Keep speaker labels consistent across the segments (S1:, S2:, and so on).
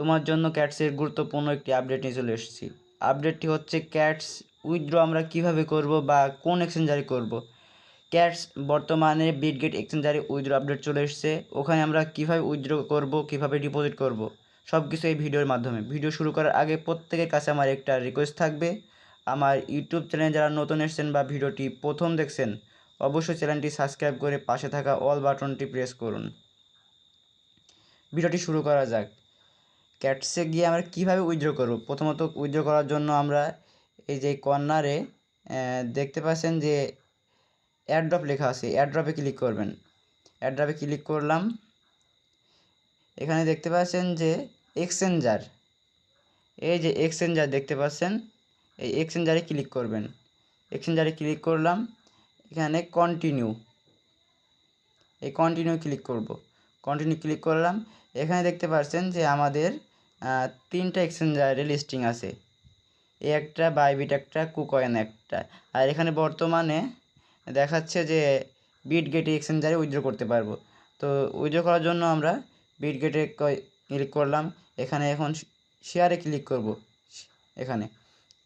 S1: তোমার জন্য ক্যাটসের গুরুত্বপূর্ণ একটি আপডেট নিয়ে চলে এসেছি। আপডেটটি হচ্ছে ক্যাটস উইথড্র আমরা কীভাবে করব বা কোন এক্সচেঞ্জারে করব। ক্যাটস বর্তমানে বিটগেট এক্সচেঞ্জারে উইথড্র আপডেট চলে এসেছে। ওখানে আমরা কীভাবে উইথড্র করব, কীভাবে ডিপোজিট করব সব কিছু এই ভিডিওর মাধ্যমে। ভিডিও শুরু করার আগে প্রত্যেকের কাছে আমার একটা রিকোয়েস্ট থাকবে। আমার ইউটিউব চ্যানেলে যারা নতুন এসেছেন বা ভিডিওটি প্রথম দেখছেন, অবশ্যই চ্যানেলটি সাবস্ক্রাইব করে পাশে থাকা অল বাটনটি প্রেস করুন। ভিডিওটি শুরু করা যাক। ক্যাটসে গিয়ে আমরা কীভাবে উইথড্র করব? প্রথমত উইথড্র করার জন্য আমরা এই যে কর্নারে দেখতে পাচ্ছেন যে অ্যাড্রপ লেখা আছে। অ্যাড্রপে ক্লিক করবেন। অ্যাড্রপে ক্লিক করলাম। এখানে দেখতে পাচ্ছেন যে এক্সচেঞ্জার এই যে এক্সচেঞ্জার দেখতে পাচ্ছেন, এই এক্সচেঞ্জারে ক্লিক করবেন। এক্সচেঞ্জারে ক্লিক করলাম। এখানে কন্টিনিউ এই কন্টিনিউ ক্লিক করব। কন্টিনিউ ক্লিক করলাম। এখানে দেখতে পাচ্ছেন যে আমাদের তিনটা এক্সচেঞ্জারে লিস্টিং আছে। এই একটা বাইবিট একটা কুকয়েন একটা। আর এখানে বর্তমানে দেখাচ্ছে যে বিট গেটে এক্সচেঞ্জারে উইথড্র করতে পারব। তো উইথড্র করার জন্য আমরা বিট গেটে ক্লিক করলাম। এখানে এখন শেয়ারে ক্লিক করব। এখানে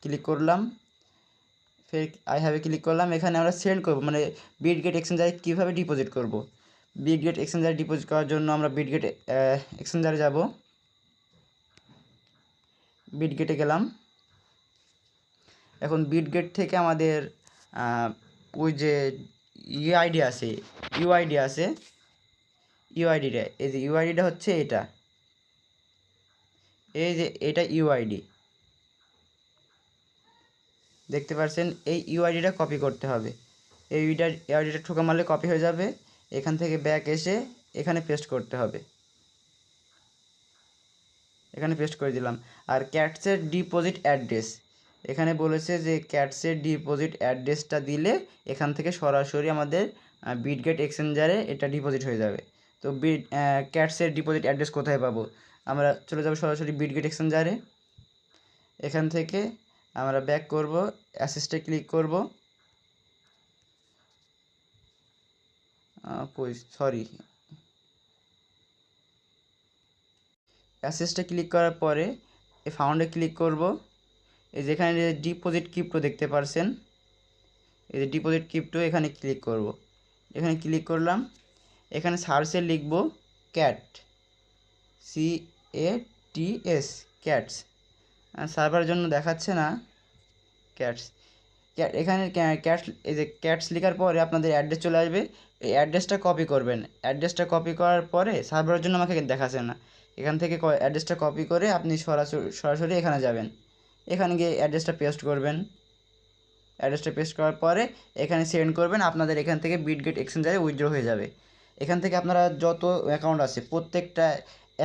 S1: ক্লিক করলাম। ফের আই হ্যাভে ক্লিক করলাম। এখানে আমরা সেন্ড করব। মানে বিট গেট এক্সচেঞ্জারে কীভাবে ডিপোজিট করব? বিট গেট এক্সচেঞ্জারে ডিপোজিট করার জন্য আমরা বিট গেট এক্সচেঞ্জারে যাব। বিট গেটে গেলাম। এখন বিট গেট থেকে আমাদের ওই যে ইউআইডি আছে ইউআইডি আছে ইউআইডিটা এই যে ইউআইডিটা হচ্ছে এটা। এই যে এটা ইউআইডি দেখতে পাচ্ছেন এই ইউআইডিটা কপি করতে হবে। এই ইউআইডিটা ঠোকা মারলে কপি হয়ে যাবে। এখান থেকে ব্যাক এসে এখানে পেস্ট করতে হবে। এখানে পেস্ট করে দিলাম। আর ক্যাটসের ডিপোজিট অ্যাড্রেস এখানে বলেছে যে ক্যাটসের ডিপোজিট অ্যাড্রেসটা দিলে এখান থেকে সরাসরি আমাদের বিটগেট এক্সচেঞ্জারে এটা ডিপোজিট হয়ে যাবে। তো বিট ক্যাটসের ডিপোজিট অ্যাড্রেস কোথায় পাবো? আমরা চলে যাব সরাসরি বিটগেট এক্সচেঞ্জারে এখান থেকে আমরা ব্যাক করব অ্যাসিস্টে ক্লিক করব। সরি অ্যাসেসটা ক্লিক করার পরে এই ফাউন্ডে ক্লিক করব। এই যেখানে ডিপোজিট ক্রিপ্টো দেখতে পারছেন, এই যে ডিপোজিট ক্রিপ্টো এখানে ক্লিক করব। এখানে ক্লিক করলাম। এখানে সার্চে লিখব cat C A T S cats সার্ভারের জন্য দেখাচ্ছে না ক্যাটস ক্যাট এখানে ক্যাটস এই যে ক্যাটস লেখার পরে আপনাদের অ্যাড্রেস চলে আসবে। এই অ্যাড্রেসটা কপি করবেন। অ্যাড্রেসটা কপি করার পরে সার্ভারের জন্য আমাকে দেখাচ্ছে না। এখান থেকে অ্যাড্রেসটা কপি করে আপনি সরাসরি সরাসরি এখানে যাবেন। এখানে গিয়ে অ্যাড্রেসটা পেস্ট করবেন। অ্যাড্রেসটা পেস্ট করার পরে এখানে সেন্ড করবেন, আপনাদের এখান থেকে বিটগেট এক্সচেঞ্জারে উইথড্র হয়ে যাবে। এখান থেকে আপনারা যত অ্যাকাউন্ট আছে, প্রত্যেকটা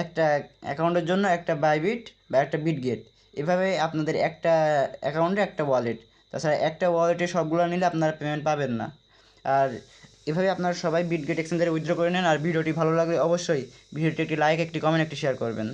S1: একটা অ্যাকাউন্টের জন্য একটা বাইবিট বা একটা বিটগেট এভাবে আপনাদের একটা অ্যাকাউন্টে একটা ওয়ালেট তাছাড়া একটা ওয়ালেটে সবগুলো নিলে আপনারা পেমেন্ট পাবেন না। আর এভাবে আপনারা সবাই বিটগেট এক্সচেঞ্জারে উইথড্র করে নেন, আর ভিডিওটি ভালো লাগলে অবশ্যই ভিডিওটি একটি লাইক একটি কমেন্ট একটি শেয়ার করবেন।